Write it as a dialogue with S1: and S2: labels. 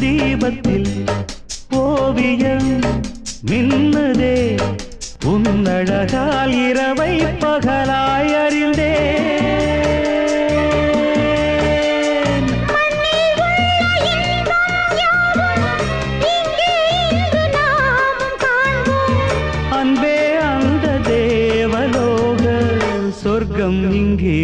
S1: தீபத்தில் ஓவியம் மின்னதே. உன்னழகால் இரவை பகலாய் அறிந்தேன். அன்பே அந்த தேவலோக சொர்க்கம் இங்கே